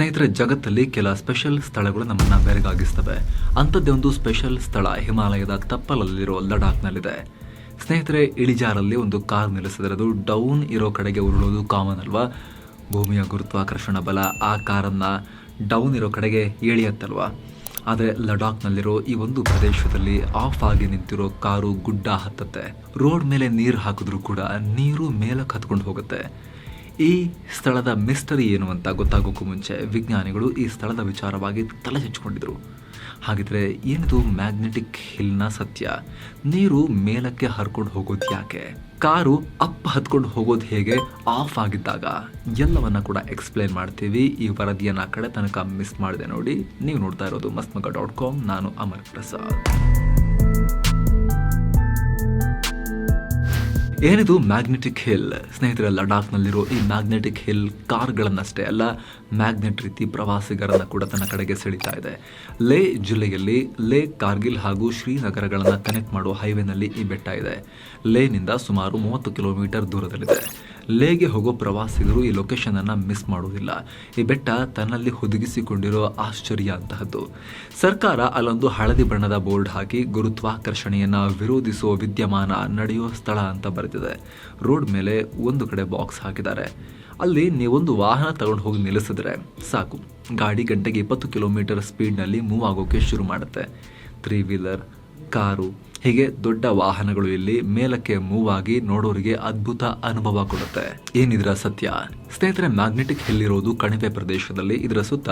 ಸ್ನೇಹಿತರೆ, ಜಗತ್ತಲ್ಲಿ ಕೆಲ ಸ್ಪೆಷಲ್ ಸ್ಥಳಗಳು ನಮ್ಮನ್ನ ಬೆರಗಾಗಿಸ್ತವೆ. ಅಂಥದ್ದೇ ಒಂದು ಸ್ಪೆಷಲ್ ಸ್ಥಳ. ಹಿಮಾಲಯದ ತಪ್ಪಲಲ್ಲಿರೋ ಲಡಾಖ್ನಲ್ಲಿದೆ. ಸ್ನೇಹಿತರೆ, ಇಳಿಜಾರಲ್ಲಿ ಒಂದು ಕಾರ್ ನಿಲ್ಲಿಸಿದ್ರೆ ಅದು ಡೌನ್ ಇರೋ ಕಡೆಗೆ ಉರುಳೋದು ಕಾಮನ್ ಅಲ್ವಾ? ಭೂಮಿಯ ಗುರುತ್ವಾಕರ್ಷಣ ಬಲ. ಆ ಕಾರನ್ನ ಡೌನ್ ಇರೋ ಕಡೆಗೆ ಎಳೆಯತ್ತಲ್ವಾ? ಆದರೆ ಲಡಾಖ್ನಲ್ಲಿರೋ ಈ ಒಂದು ಪ್ರದೇಶದಲ್ಲಿ ಆಫ್ ಆಗಿ ನಿಂತಿರೋ ಕಾರು ಗುಡ್ಡ ಹತ್ತತ್ತೆ. ರೋಡ್ ಮೇಲೆ ನೀರು ಹಾಕಿದ್ರೂ ಕೂಡ ನೀರು ಮೇಲಕ್ಕೆ ಹತ್ಕೊಂಡು ಹೋಗುತ್ತೆ. ಈ ಸ್ಥಳದ ಮಿಸ್ಟರಿ ಏನು ಅಂತ ಗೊತ್ತಾಗೋಕ್ಕೂ ಮುಂಚೆ ವಿಜ್ಞಾನಿಗಳು ಈ ಸ್ಥಳದ ವಿಚಾರವಾಗಿ ತಲೆ ಹಚ್ಕೊಂಡಿದ್ರು. ಹಾಗಿದ್ರೆ ಏನಿದು ಮ್ಯಾಗ್ನೆಟಿಕ್ ಹಿಲ್ನ ಸತ್ಯ? ನೀರು ಮೇಲಕ್ಕೆ ಹರ್ಕೊಂಡು ಹೋಗೋದು ಯಾಕೆ? ಕಾರು ಅಪ್ ಹತ್ಕೊಂಡು ಹೋಗೋದು ಹೇಗೆ? ಆಫ್ ಆಗಿದ್ದಾಗ. ಎಲ್ಲವನ್ನ ಕೂಡ ಎಕ್ಸ್ಪ್ಲೈನ್ ಮಾಡ್ತೀವಿ. ಈ ವರದಿಯನ್ನ ಕಡೆ ತನಕ ಮಿಸ್ ಮಾಡಿದೆ ನೋಡಿ. ನೀವು ನೋಡ್ತಾ ಇರೋದು ಮಸ್ಮಗ ಡಾಟ್ ಕಾಮ್ ನಾನು ಅಮರ್ ಪ್ರಸಾದ್. ಏನಿದು ಮ್ಯಾಗ್ನೆಟಿಕ್ ಹಿಲ್? ಸ್ನೇಹಿತರೆ, ಲಡಾಖ್ನಲ್ಲಿರೋ ಈ ಮ್ಯಾಗ್ನೆಟಿಕ್ ಹಿಲ್ ಕಾರ್ಗಳನ್ನಷ್ಟೇ ಅಲ್ಲ, ಮ್ಯಾಗ್ನೆಟ್ ರೀತಿ ಪ್ರವಾಸಿಗರನ್ನು ಕೂಡ ತನ್ನ ಕಡೆಗೆ ಸೆಳೀತಾ ಇದೆ. ಲೇ ಜಿಲ್ಲೆಯಲ್ಲಿ ಲೇ ಕಾರ್ಗಿಲ್ ಹಾಗೂ ಶ್ರೀನಗರಗಳನ್ನು ಕನೆಕ್ಟ್ ಮಾಡುವ ಹೈವೇನಲ್ಲಿ ಈ ಬೆಟ್ಟ ಇದೆ. ಲೇನಿಂದ ಸುಮಾರು ಮೂವತ್ತು ಕಿಲೋಮೀಟರ್ ದೂರದಲ್ಲಿದೆ. ಲೇಗೆ ಹೋಗೋ ಪ್ರವಾಸಿಗರು ಈ ಲೊಕೇಶನ್ ಅನ್ನ ಮಿಸ್ ಮಾಡುವುದಿಲ್ಲ. ಈ ಬೆಟ್ಟ ತನ್ನಲ್ಲಿ ಹುದುಗಿಸಿಕೊಂಡಿರೋ ಆಶ್ಚರ್ಯ ಅಂತಹದ್ದು. ಸರ್ಕಾರ ಅಲ್ಲೊಂದು ಹಳದಿ ಬಣ್ಣದ ಬೋರ್ಡ್ ಹಾಕಿ ಗುರುತ್ವಾಕರ್ಷಣೆಯನ್ನ ವಿರೋಧಿಸುವ ವಿದ್ಯಮಾನ ನಡೆಯುವ ಸ್ಥಳ ಅಂತ ಬರೆದಿದೆ. ರೋಡ್ ಮೇಲೆ ಒಂದು ಕಡೆ ಬಾಕ್ಸ್ ಹಾಕಿದ್ದಾರೆ. ಅಲ್ಲಿ ನೀವೊಂದು ವಾಹನ ತಗೊಂಡು ಹೋಗಿ ನಿಲ್ಲಿಸಿದ್ರೆ ಸಾಕು. ಗಾಡಿ ಗಂಟೆಗೆ ಇಪ್ಪತ್ತು ಕಿಲೋಮೀಟರ್ ಸ್ಪೀಡ್ನಲ್ಲಿ ಮೂವ್ ಆಗೋಕೆ ಶುರು ಮಾಡುತ್ತೆ. ತ್ರೀ ವೀಲರ್ ಕಾರು ಹೀಗೆ ದೊಡ್ಡ ವಾಹನಗಳು ಇಲ್ಲಿ ಮೇಲಕ್ಕೆ ಮೂವ್ ಆಗಿ ನೋಡೋರಿಗೆ ಅದ್ಭುತ ಅನುಭವ ಕೊಡುತ್ತೆ. ಏನಿದ್ರ ಸತ್ಯ? ಸ್ನೇಹಿತರೆ, ಮ್ಯಾಗ್ನೆಟಿಕ್ ಹಿಲ್ ಇರೋದು ಕಣಿವೆ ಪ್ರದೇಶದಲ್ಲಿ ಇದರ ಸುತ್ತ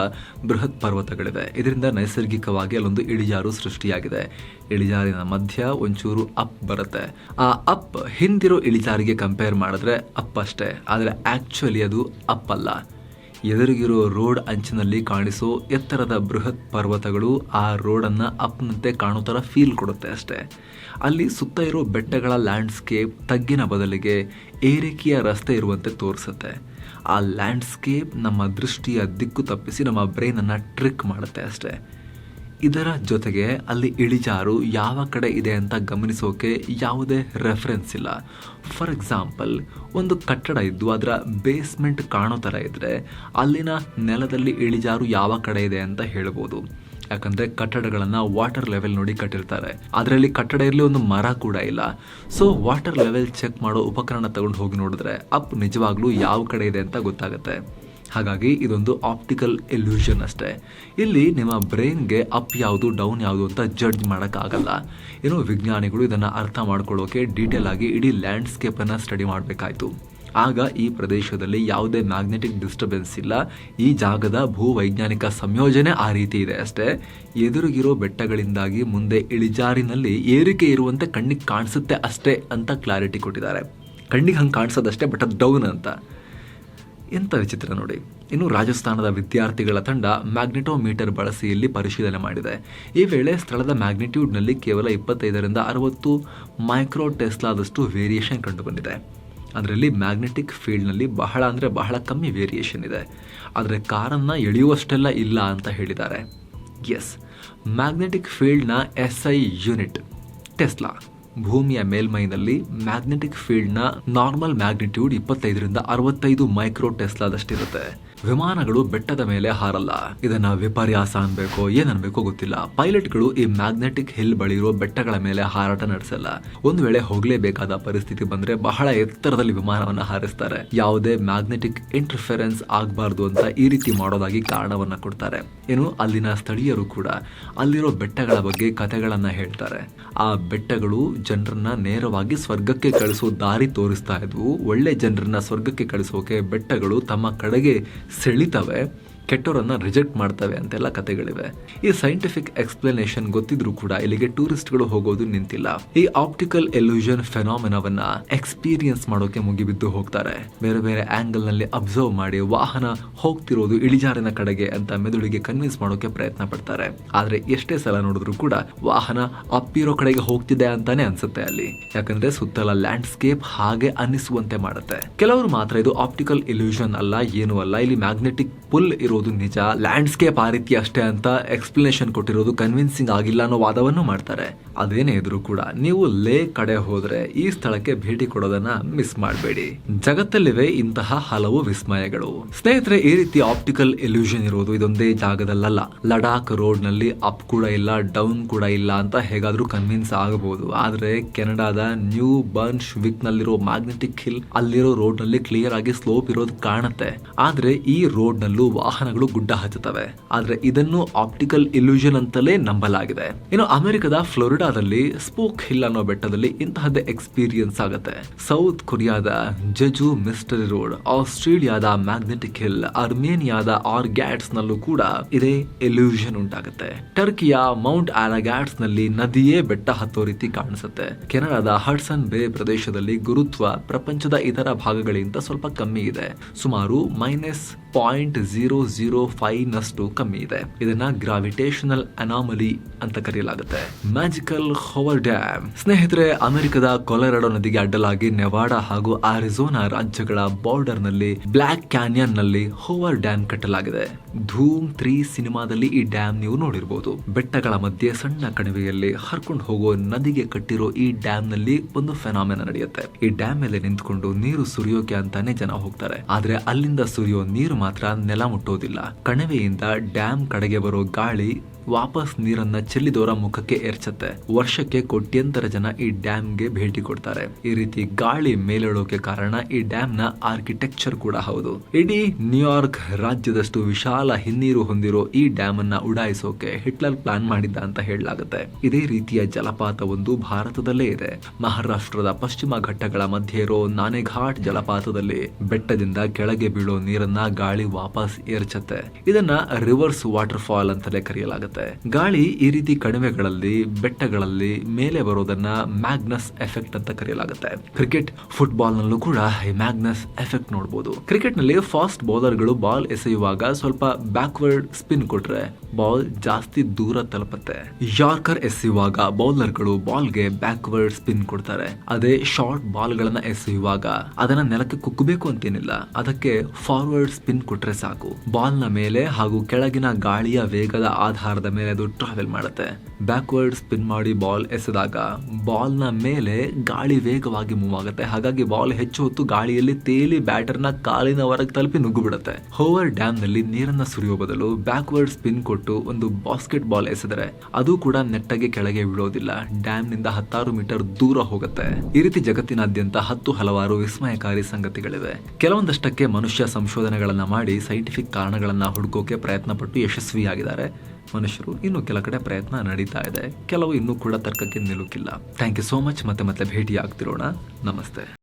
ಬೃಹತ್ ಪರ್ವತಗಳಿವೆ. ಇದರಿಂದ ನೈಸರ್ಗಿಕವಾಗಿ ಅಲ್ಲೊಂದು ಇಳಿಜಾರು ಸೃಷ್ಟಿಯಾಗಿದೆ. ಇಳಿಜಾರಿನ ಮಧ್ಯ ಒಂಚೂರು ಅಪ್ ಬರುತ್ತೆ. ಆ ಅಪ್ ಹಿಂದಿರೋ ಇಳಿಜಾರಿಗೆ ಕಂಪೇರ್ ಮಾಡಿದ್ರೆ ಅಪ್ ಅಷ್ಟೇ. ಆದರೆ ಆಕ್ಚುಲಿ ಅದು ಅಪ್ ಅಲ್ಲ. ಎದುರಿಗಿರೋ ರೋಡ್ ಅಂಚಿನಲ್ಲಿ ಕಾಣಿಸೋ ಎತ್ತರದ ಬೃಹತ್ ಪರ್ವತಗಳು ಆ ರೋಡನ್ನು ಅಪ್ನಂತೆ ಕಾಣೋ ಥರ ಫೀಲ್ ಕೊಡುತ್ತೆ ಅಷ್ಟೇ. ಅಲ್ಲಿ ಸುತ್ತ ಇರೋ ಬೆಟ್ಟಗಳ ಲ್ಯಾಂಡ್ಸ್ಕೇಪ್ ತಗ್ಗಿನ ಬದಲಿಗೆ ಏರಿಕೆಯ ರಸ್ತೆ ಇರುವಂತೆ ತೋರಿಸುತ್ತೆ. ಆ ಲ್ಯಾಂಡ್ಸ್ಕೇಪ್ ನಮ್ಮ ದೃಷ್ಟಿಯ ದಿಕ್ಕು ತಪ್ಪಿಸಿ ನಮ್ಮ ಬ್ರೈನನ್ನು ಟ್ರಿಕ್ ಮಾಡುತ್ತೆ ಅಷ್ಟೇ. ಇದರ ಜೊತೆಗೆ ಅಲ್ಲಿ ಇಳಿಜಾರು ಯಾವ ಕಡೆ ಇದೆ ಅಂತ ಗಮನಿಸೋಕೆ ಯಾವುದೇ ರೆಫರೆನ್ಸ್ ಇಲ್ಲ. ಫಾರ್ ಎಕ್ಸಾಂಪಲ್ ಒಂದು ಕಟ್ಟಡ ಇದ್ದು ಅದರ ಬೇಸ್ಮೆಂಟ್ ಕಾಣೋ ಥರ ಇದ್ದರೆ ಅಲ್ಲಿನ ನೆಲದಲ್ಲಿ ಇಳಿಜಾರು ಯಾವ ಕಡೆ ಇದೆ ಅಂತ ಹೇಳ್ಬೋದು. ಯಾಕಂದರೆ ಕಟ್ಟಡಗಳನ್ನು ವಾಟರ್ ಲೆವೆಲ್ ನೋಡಿ ಕಟ್ಟಿರ್ತಾರೆ. ಅದರಲ್ಲಿ ಕಟ್ಟಡ ಇರಲಿ ಒಂದು ಮರ ಕೂಡ ಇಲ್ಲ. ಸೊ ವಾಟರ್ ಲೆವೆಲ್ ಚೆಕ್ ಮಾಡೋ ಉಪಕರಣ ತಗೊಂಡು ಹೋಗಿ ನೋಡಿದ್ರೆ, ಅಪ್ ನಿಜವಾಗ್ಲೂ ಯಾವ ಕಡೆ ಇದೆ ಅಂತ ಗೊತ್ತಾಗುತ್ತೆ. ಹಾಗಾಗಿ ಇದೊಂದು ಆಪ್ಟಿಕಲ್ ಎಲ್ಯೂಷನ್ ಅಷ್ಟೇ. ಇಲ್ಲಿ ನಿಮ್ಮ ಬ್ರೈನ್ಗೆ ಅಪ್ ಯಾವುದು ಡೌನ್ ಯಾವುದು ಅಂತ ಜಡ್ಜ್ ಮಾಡೋಕ್ಕಾಗಲ್ಲ. ಏನು ವಿಜ್ಞಾನಿಗಳು ಇದನ್ನು ಅರ್ಥ ಮಾಡ್ಕೊಳ್ಳೋಕೆ ಡೀಟೇಲ್ ಆಗಿ ಇಡೀ ಲ್ಯಾಂಡ್ಸ್ಕೇಪನ್ನು ಸ್ಟಡಿ ಮಾಡಬೇಕಾಯಿತು. ಆಗ ಈ ಪ್ರದೇಶದಲ್ಲಿ ಯಾವುದೇ ಮ್ಯಾಗ್ನೆಟಿಕ್ ಡಿಸ್ಟರ್ಬೆನ್ಸ್ ಇಲ್ಲ. ಈ ಜಾಗದ ಭೂವೈಜ್ಞಾನಿಕ ಸಂಯೋಜನೆ ಆ ರೀತಿ ಇದೆ ಅಷ್ಟೇ. ಎದುರಿಗಿರೋ ಬೆಟ್ಟಗಳಿಂದಾಗಿ ಮುಂದೆ ಇಳಿಜಾರಿನಲ್ಲಿ ಏರಿಕೆ ಇರುವಂತೆ ಕಣ್ಣಿಗೆ ಕಾಣಿಸುತ್ತೆ ಅಷ್ಟೇ ಅಂತ ಕ್ಲಾರಿಟಿ ಕೊಟ್ಟಿದ್ದಾರೆ. ಕಣ್ಣಿಗೆ ಹಂಗೆ ಕಾಣಿಸೋದಷ್ಟೇ ಬಟ್ ಅದು ಡೌನ್ ಅಂತ. ಎಂಥ ವಿಚಿತ್ರ ನೋಡಿ. ಇನ್ನು ರಾಜಸ್ಥಾನದ ವಿದ್ಯಾರ್ಥಿಗಳ ತಂಡ ಮ್ಯಾಗ್ನೆಟೋಮೀಟರ್ ಬಳಸಿ ಇಲ್ಲಿ ಪರಿಶೀಲನೆ ಮಾಡಿದೆ. ಈ ವೇಳೆ ಸ್ಥಳದ ಮ್ಯಾಗ್ನಿಟ್ಯೂಡ್ನಲ್ಲಿ ಕೇವಲ ಇಪ್ಪತ್ತೈದರಿಂದ ಅರವತ್ತು ಮೈಕ್ರೋ ಟೆಸ್ಲಾದಷ್ಟು ವೇರಿಯೇಷನ್ ಕಂಡುಬಂದಿದೆ. ಅದರಲ್ಲಿ ಮ್ಯಾಗ್ನೆಟಿಕ್ ಫೀಲ್ಡ್ನಲ್ಲಿ ಬಹಳ ಅಂದರೆ ಬಹಳ ಕಮ್ಮಿ ವೇರಿಯೇಷನ್ ಇದೆ. ಆದರೆ ಕಾರನ್ನು ಎಳೆಯುವಷ್ಟೆಲ್ಲ ಇಲ್ಲ ಅಂತ ಹೇಳಿದ್ದಾರೆ. ಎಸ್, ಮ್ಯಾಗ್ನೆಟಿಕ್ ಫೀಲ್ಡ್ನ ಎಸ್ ಐ ಯೂನಿಟ್, ಟೆಸ್ಲಾ. ಭೂಮಿಯ ಮೇಲ್ಮೈನಲ್ಲಿ ಮ್ಯಾಗ್ನೆಟಿಕ್ ಫೀಲ್ಡ್ನ ನಾರ್ಮಲ್ ಮ್ಯಾಗ್ನಿಟ್ಯೂಡ್ ಇಪ್ಪತ್ತೈದರಿಂದ ಅರವತ್ತೈದು ಮೈಕ್ರೋ ಟೆಸ್ಲಾದಷ್ಟಿರುತ್ತೆ. ವಿಮಾನಗಳು ಬೆಟ್ಟದ ಮೇಲೆ ಹಾರಲ್ಲ. ಇದನ್ನ ವಿಪರ್ಯಾಸ ಅನ್ಬೇಕು ಏನ್ ಗೊತ್ತಿಲ್ಲ. ಗೊತ್ತಿಲ್ಲ ಪೈಲಟ್ಗಳು ಈ ಮ್ಯಾಗ್ನೆಟಿಕ್ ಹಿಲ್ ಬಳಿ ಇರೋ ಬೆಟ್ಟಗಳ ಮೇಲೆ ಹಾರಾಟ ನಡೆಸಲ್ಲ. ಒಂದು ವೇಳೆ ಹೋಗ್ಲೇಬೇಕಾದ ಪರಿಸ್ಥಿತಿ ಬಂದ್ರೆ ಬಹಳ ಎತ್ತರದಲ್ಲಿ ವಿಮಾನವನ್ನ ಹಾರಿಸ್ತಾರೆ. ಯಾವುದೇ ಮ್ಯಾಗ್ನೆಟಿಕ್ ಇಂಟರ್ಫೆರೆನ್ಸ್ ಆಗಬಾರ್ದು ಅಂತ ಈ ರೀತಿ ಮಾಡೋದಾಗಿ ಕಾರಣವನ್ನ ಕೊಡ್ತಾರೆ. ಏನು, ಅಲ್ಲಿನ ಸ್ಥಳೀಯರು ಕೂಡ ಅಲ್ಲಿರೋ ಬೆಟ್ಟಗಳ ಬಗ್ಗೆ ಕಥೆಗಳನ್ನ ಹೇಳ್ತಾರೆ. ಆ ಬೆಟ್ಟಗಳು ಜನರನ್ನ ನೇರವಾಗಿ ಸ್ವರ್ಗಕ್ಕೆ ಕಳಿಸೋ ದಾರಿ ತೋರಿಸ್ತಾ ಇದ್ವು. ಒಳ್ಳೆ ಜನರನ್ನ ಸ್ವರ್ಗಕ್ಕೆ ಕಳಿಸೋಕೆ ಬೆಟ್ಟಗಳು ತಮ್ಮ ಕಡೆಗೆ ಸೆಳಿತವೆ. ಕೆಟ್ಟವರನ್ನ ರಿಜೆಕ್ಟ್ ಮಾಡ್ತವೆ ಅಂತೆಲ್ಲ ಕಥೆಗಳಿವೆ. ಈ ಸೈಂಟಿಫಿಕ್ ಎಕ್ಸ್ಪ್ಲನೇಷನ್ ಗೊತ್ತಿದ್ರೂ ಕೂಡ ಇಲ್ಲಿಗೆ ಟೂರಿಸ್ಟ್ಗಳು ಹೋಗೋದು ನಿಂತಿಲ್ಲ. ಈ ಆಪ್ಟಿಕಲ್ ಎಲ್ಯೂಷನ್ ಫೆನಾಮಿನವನ್ನ ಎಕ್ಸ್ಪೀರಿಯನ್ಸ್ ಮಾಡೋಕೆ ಮುಗಿಬಿದ್ದು ಹೋಗ್ತಾರೆ. ಬೇರೆ ಬೇರೆ ಆಂಗಲ್ನಲ್ಲಿ ಅಬ್ಸರ್ವ್ ಮಾಡಿ ವಾಹನ ಹೋಗ್ತಿರೋದು ಇಳಿಜಾರಿನ ಕಡೆಗೆ ಅಂತ ಮೆದುಳಿಗೆ ಕನ್ವಿನ್ಸ್ ಮಾಡೋಕೆ ಪ್ರಯತ್ನ ಪಡ್ತಾರೆ. ಆದ್ರೆ ಎಷ್ಟೇ ಸಲ ನೋಡಿದ್ರು ಕೂಡ ವಾಹನ ಅಪ್ಪಿರೋ ಕಡೆಗೆ ಹೋಗ್ತಿದೆ ಅಂತಾನೆ ಅನ್ಸುತ್ತೆ ಅಲ್ಲಿ. ಯಾಕಂದ್ರೆ ಸುತ್ತಲ ಲ್ಯಾಂಡ್ಸ್ಕೇಪ್ ಹಾಗೆ ಅನ್ನಿಸುವಂತೆ ಮಾಡುತ್ತೆ. ಕೆಲವರು ಮಾತ್ರ ಇದು ಆಪ್ಟಿಕಲ್ ಇಲ್ಯೂಷನ್ ಅಲ್ಲ, ಏನು ಅಲ್ಲ. ಇಲ್ಲಿ ಮ್ಯಾಗ್ನೆಟಿಕ್ ಪುಲ್ ಇರೋದು ನಿಜ ಲ್ಯಾಂಡ್ಸ್ಕೇಪ್ ಆ ರೀತಿ ಅಷ್ಟೇ ಅಂತ ಎಕ್ಸ್ಪ್ಲನೇಷನ್ ಕೊಟ್ಟಿರೋದು ಕನ್ವಿನ್ಸಿಂಗ್ ಆಗಿಲ್ಲ ಅನ್ನೋ ವಾದವನ್ನು ಮಾಡ್ತಾರೆ. ಅದೇನೇ ಇದ್ರೂ ಕೂಡ ನೀವು ಲೇ ಕಡೆ ಹೋದ್ರೆ ಈ ಸ್ಥಳಕ್ಕೆ ಭೇಟಿ ಕೊಡೋದನ್ನ ಮಿಸ್ ಮಾಡಬೇಡಿ. ಜಗತ್ತಲ್ಲಿವೆ ಇಂತಹ ಹಲವು ವಿಸ್ಮಯಗಳು. ಸ್ನೇಹಿತರೆ, ಈ ರೀತಿ ಆಪ್ಟಿಕಲ್ ಎಲ್ಯೂಷನ್ ಇರೋದು ಇದೊಂದೇ ಜಾಗದಲ್ಲ ಲಡಾಖ್ ರೋಡ್ನಲ್ಲಿ ಅಪ್ ಕೂಡ ಇಲ್ಲ ಡೌನ್ ಕೂಡ ಇಲ್ಲ ಅಂತ ಹೇಗಾದ್ರೂ ಕನ್ವಿನ್ಸ್ ಆಗಬಹುದು ಆದ್ರೆ ಕೆನಡಾದ New Brunswick magnetic hill ಅಲ್ಲಿರೋ ರೋಡ್ನಲ್ಲಿ ಕ್ಲಿಯರ್ ಆಗಿ ಸ್ಲೋಪ್ ಇರೋದು ಕಾಣುತ್ತೆ. ಆದ್ರೆ ಈ ರೋಡ್ ನಲ್ಲೂ ವಾಹನಗಳು ಗುಡ್ಡ ಹಚ್ಚುತ್ತವೆ ಆದ್ರೆ ಇದನ್ನು ಆಪ್ಟಿಕಲ್ ಇಲ್ಯೂಷನ್ ಅಂತಲೇ ನಂಬಲಾಗಿದೆ. ಇನ್ನು ಅಮೆರಿಕದ ಫ್ಲೋರಿಡಾದಲ್ಲಿ ಸ್ಪೋಕ್ ಹಿಲ್ ಅನ್ನೋ ಬೆಟ್ಟದಲ್ಲಿ ಇಂತಹದ್ದೇ ಎಕ್ಸ್ಪೀರಿಯನ್ಸ್ ಆಗುತ್ತೆ. ಸೌತ್ ಕೊರಿಯಾದ ಜಜು ಮಿಸ್ಟರಿ ರೋಡ್, ಆಸ್ಟ್ರೇಲಿಯಾದ ಮ್ಯಾಗ್ನೆಟಿಕ್ ಹಿಲ್, ಅರ್ಮೇನಿಯಾದ ಆರ್ಗ್ಯಾಟ್ಸ್ ನಲ್ಲೂ ಕೂಡ ಇದೇ ಎಲ್ಯೂಷನ್ ಉಂಟಾಗುತ್ತೆ. ಟರ್ಕಿಯ ಮೌಂಟ್ ಆರಾಗ್ಯಾಟ್ಸ್ನಲ್ಲಿ ನದಿಯೇ ಬೆಟ್ಟ ಹತ್ತೋ ರೀತಿ ಕಾಣಿಸುತ್ತೆ. ಕೆನಡಾದ ಹಡ್ಸನ್ ಬೇ ಪ್ರದೇಶದಲ್ಲಿ ಗುರುತ್ವ ಪ್ರಪಂಚದ ಇತರ ಭಾಗಗಳಿಗಿಂತ ಸ್ವಲ್ಪ ಕಮ್ಮಿ ಇದೆ. ಸುಮಾರು minus point zero zero five ನಷ್ಟು ಕಮ್ಮಿ ಇದೆ. ಇದನ್ನ ಗ್ರಾವಿಟೇಷನಲ್ ಅನಾಮಲಿ ಅಂತ ಕರೆಯಲಾಗುತ್ತೆ. ಮ್ಯಾಜಿಕಲ್ ಹೋವರ್ ಡ್ಯಾಮ್ ಸ್ನೇಹಿತರೆ, ಅಮೆರಿಕದ ಕೊಲೆರಾಡೋ ನದಿಗೆ ಅಡ್ಡಲಾಗಿ ನೆವಾಡಾ ಹಾಗೂ ಆರಿಜೋನಾ ರಾಜ್ಯಗಳ ಬಾರ್ಡರ್ನಲ್ಲಿ ಬ್ಲಾಕ್ ಕ್ಯಾನ್ಯನ್ನಲ್ಲಿ ಹೋವರ್ ಡ್ಯಾಮ್ ಕಟ್ಟಲಾಗಿದೆ. ಧೂಮ್ ತ್ರೀ ಸಿನಿಮಾದಲ್ಲಿ ಈ ಡ್ಯಾಮ್ ನೀವು ನೋಡಿರಬಹುದು ಬೆಟ್ಟಗಳ ಮಧ್ಯೆ ಸಣ್ಣ ಕಣಿವೆಯಲ್ಲಿ ಹರ್ಕೊಂಡು ಹೋಗೋ ನದಿಗೆ ಕಟ್ಟಿರೋ ಈ ಡ್ಯಾಮ್ನಲ್ಲಿ ಒಂದು ಫೆನಾಮಿನ ನಡೆಯುತ್ತೆ. ಈ ಡ್ಯಾಮ್ ಮೇಲೆ ನಿಂತ್ಕೊಂಡು ನೀರು ಸುರಿಯೋಕೆ ಅಂತಾನೆ ಜನ ಹೋಗ್ತಾರೆ. ಆದ್ರೆ ಅಲ್ಲಿಂದ ಸುರಿಯೋ ನೀರು ಮಾತ್ರ ನೆಲ ಮುಟ್ಟೋದಿಲ್ಲ ಕಣಿವೆಯಿಂದ ಡ್ಯಾಮ್ ಕಡೆಗೆ ಬರೋ ಗಾಳಿ ವಾಪಸ್ ನೀರನ್ನ ಚೆಲ್ಲಿದವರ ಮುಖಕ್ಕೆ ಏರ್ಚತ್ತೆ. ವರ್ಷಕ್ಕೆ ಕೋಟ್ಯಂತರ ಜನ ಈ ಡ್ಯಾಮ್ಗೆ ಭೇಟಿ ಕೊಡ್ತಾರೆ. ಈ ರೀತಿ ಗಾಳಿ ಮೇಲೇಳೋಕೆ ಕಾರಣ ಈ ಡ್ಯಾಮ್ನ ಆರ್ಕಿಟೆಕ್ಚರ್ ಕೂಡ ಹೌದು. ಇಡೀ ನ್ಯೂಯಾರ್ಕ್ ರಾಜ್ಯದಷ್ಟು ವಿಶಾಲ ಹಿನ್ನೀರು ಹೊಂದಿರೋ ಈ ಡ್ಯಾಮ್ ಅನ್ನ ಉಡಾಯಿಸೋಕೆ ಹಿಟ್ಲರ್ ಪ್ಲಾನ್ ಮಾಡಿದ್ದ ಅಂತ ಹೇಳಲಾಗುತ್ತೆ. ಇದೇ ರೀತಿಯ ಜಲಪಾತ ಒಂದು ಭಾರತದಲ್ಲೇ ಇದೆ. ಮಹಾರಾಷ್ಟ್ರದ ಪಶ್ಚಿಮ ಘಟ್ಟಗಳ ಮಧ್ಯೆ ಇರೋ ನಾನೆಘಾಟ್ ಜಲಪಾತದಲ್ಲಿ ಬೆಟ್ಟದಿಂದ ಕೆಳಗೆ ಬೀಳೋ ನೀರನ್ನ ಗಾಳಿ ವಾಪಸ್ ಏರ್ಚತ್ತೆ. ಇದನ್ನ ರಿವರ್ಸ್ ವಾಟರ್ ಫಾಲ್ ಅಂತಲೇ ಕರೆಯಲಾಗುತ್ತೆ. ಗಾಳಿ ಈ ರೀತಿ ಕಣಿವೆಗಳಲ್ಲಿ, ಬೆಟ್ಟಗಳಲ್ಲಿ ಮೇಲೆ ಬರೋದನ್ನ ಮ್ಯಾಗ್ನಸ್ ಎಫೆಕ್ಟ್ ಅಂತ ಕರೆಯಲಾಗುತ್ತೆ. ಕ್ರಿಕೆಟ್ ಫುಟ್ಬಾಲ್ ನಲ್ಲೂ ಕೂಡ ಈ ಮ್ಯಾಗ್ನಸ್ ಎಫೆಕ್ಟ್ ನೋಡಬಹುದು ಕ್ರಿಕೆಟ್ನಲ್ಲಿ ಫಾಸ್ಟ್ ಬೌಲರ್ಗಳು ಬಾಲ್ ಎಸೆಯುವಾಗ ಸ್ವಲ್ಪ ಬ್ಯಾಕ್ವರ್ಡ್ ಸ್ಪಿನ್ ಕೊಟ್ರೆ ಬಾಲ್ ಜಾಸ್ತಿ ದೂರ ತಲುಪುತ್ತೆ. ಯಾರ್ಕರ್ ಎಸೆಯುವಾಗ ಬೌಲರ್ಗಳು ಬಾಲ್ಗೆ ಬ್ಯಾಕ್ವರ್ಡ್ ಸ್ಪಿನ್ ಕೊಡ್ತಾರೆ. ಅದೇ ಶಾರ್ಟ್ ಬಾಲ್ ಗಳನ್ನ ಎಸೆಯುವಾಗ ಅದನ್ನ ನೆಲಕ್ಕೆ ಕುಕ್ಕಬೇಕು ಅಂತೇನಿಲ್ಲ. ಅದಕ್ಕೆ ಫಾರ್ವರ್ಡ್ ಸ್ಪಿನ್ ಕೊಟ್ರೆ ಸಾಕು. ಬಾಲ್ನ ಮೇಲೆ ಹಾಗೂ ಕೆಳಗಿನ ಗಾಳಿಯ ವೇಗದ ಆಧಾರದ ಮೇಲೆ ಅದು ಟ್ರಾವೆಲ್ ಮಾಡುತ್ತೆ. ಬ್ಯಾಕ್ವರ್ಡ್ ಸ್ಪಿನ್ ಮಾಡಿ ಬಾಲ್ ಎಸೆದಾಗ ಬಾಲ್ನ ಮೇಲೆ ಗಾಳಿ ವೇಗವಾಗಿ ಮೂವ್ ಆಗುತ್ತೆ. ಹಾಗಾಗಿ ಬಾಲ್ ಹೆಚ್ಚು ಹೊತ್ತು ಗಾಳಿಯಲ್ಲಿ ತೇಲಿ ಬ್ಯಾಟರ್ನ ಕಾಲಿನ ಹೊರಗೆ ತಲುಪಿ ನುಗ್ಗು ಬಿಡುತ್ತೆ ಹೋವರ್ ಡ್ಯಾಮ್ನಲ್ಲಿ ನೀರನ್ನ ಸುರಿಯೋ ಬದಲು ಬ್ಯಾಕ್ವರ್ಡ್ ಸ್ಪಿನ್ ಕೊಟ್ಟು ಒಂದು ಬಾಸ್ಕೆಟ್ ಬಾಲ್ ಎಸೆದರೆ ಅದು ಕೂಡ ನೆಟ್ಟಗೆ ಕೆಳಗೆ ಬಿಡೋದಿಲ್ಲ ಡ್ಯಾಮ್ನಿಂದ ಹತ್ತಾರು ಮೀಟರ್ ದೂರ ಹೋಗುತ್ತೆ. ಈ ರೀತಿ ಜಗತ್ತಿನಾದ್ಯಂತ ಹತ್ತು ಹಲವಾರು ವಿಸ್ಮಯಕಾರಿ ಸಂಗತಿಗಳಿವೆ. ಕೆಲವೊಂದಷ್ಟಕ್ಕೆ ಮನುಷ್ಯ ಸಂಶೋಧನೆಗಳನ್ನ ಮಾಡಿ ಸೈಂಟಿಫಿಕ್ ಕಾರಣಗಳನ್ನ ಹುಡುಕೋಕೆ ಪ್ರಯತ್ನ ಪಟ್ಟು ಯಶಸ್ವಿಯಾಗಿದ್ದಾರೆ. ಮನುಷ್ಯರು ಇನ್ನು ಕೆಲ ಕಡೆ ಪ್ರಯತ್ನ ನಡೀತಾ ಇದೆ. ಕೆಲವು ಇನ್ನೂ ಕೂಡ ತರ್ಕಕ್ಕೆ ನಿಲುಕಿಲ್ಲ. ಥ್ಯಾಂಕ್ ಯು ಸೋ ಮಚ್ ಮತ್ತೆ ಮತ್ತೆ ಭೇಟಿ ಆಗ್ತಿರೋಣ ನಮಸ್ತೆ.